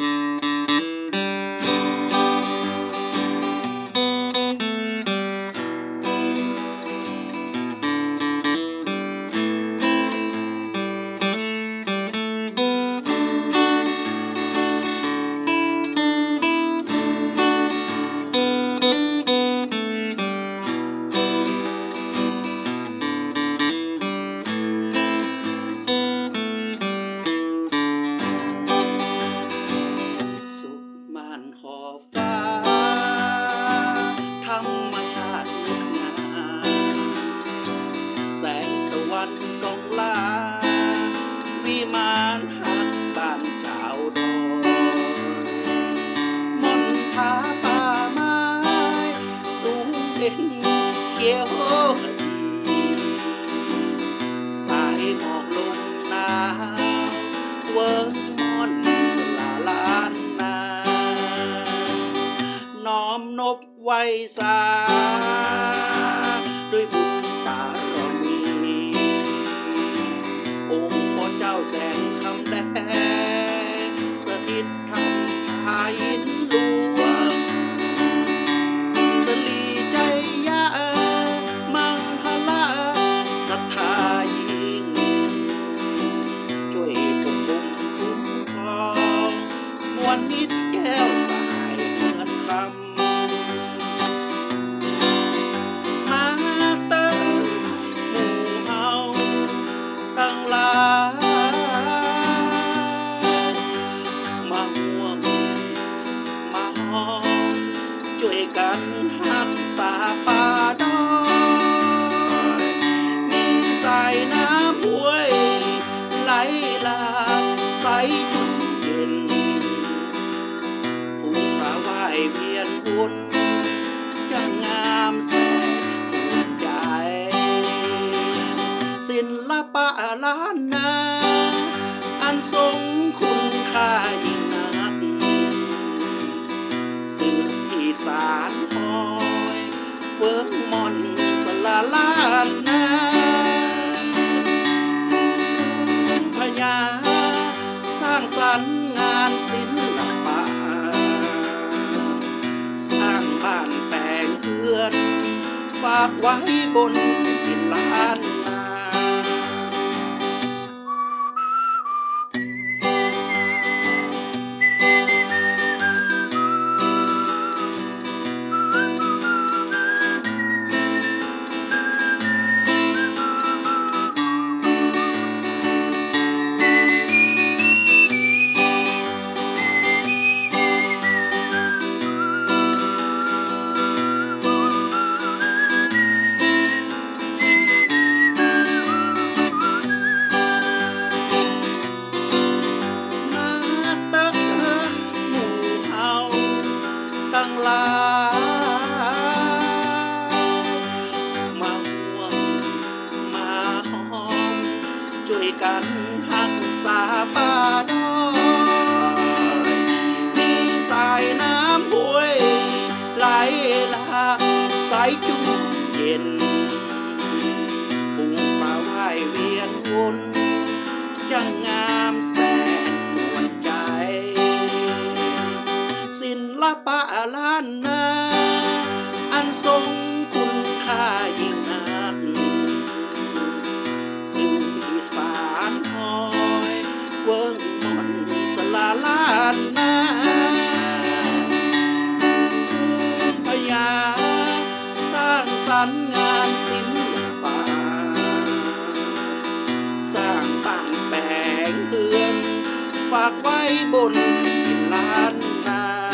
สุ ตะวันส่องลาวิมานหักบ้านเจ้าดอยมนทาป่าไม้สูงเด่นเขียวขจีสายหมอกลงนาวเวิร์มอนสลาลานนา น้อมนบไว้สา สถิตธรรมพายินหลวงสลีใจยะมังคลาศรัทธายิ่งช่วยปกป้องคุ้มครองมวลมิตรแก้วสายเหมือนคำ ช่วยกันหักษาป่าดอยมีสายน้ำห้วยไหลหลากใสจุนเย็นฟูงปลาว่ายเวียนวนจะงามแสนภูมิใจ ศิลปะล้านนาาลานาพญาสร้างสรรค์งานศิลปะ สร้างบ้านแต่งเพื่อน ฝากไว้บนดินลาน ลามาห่วงมาหอมช่วยกันหักษาป่าดอยมีสายน้ำห้วยไหลหลากใสจุ่มเย็นฝูงปลาว่ายเวียนวนจะงา วิร์กมอนสลาลานนาพญาสร้างสรรค์งานศิลปะสร้างบ้านแปลงเรือน ฝากไว้บนดินลานนา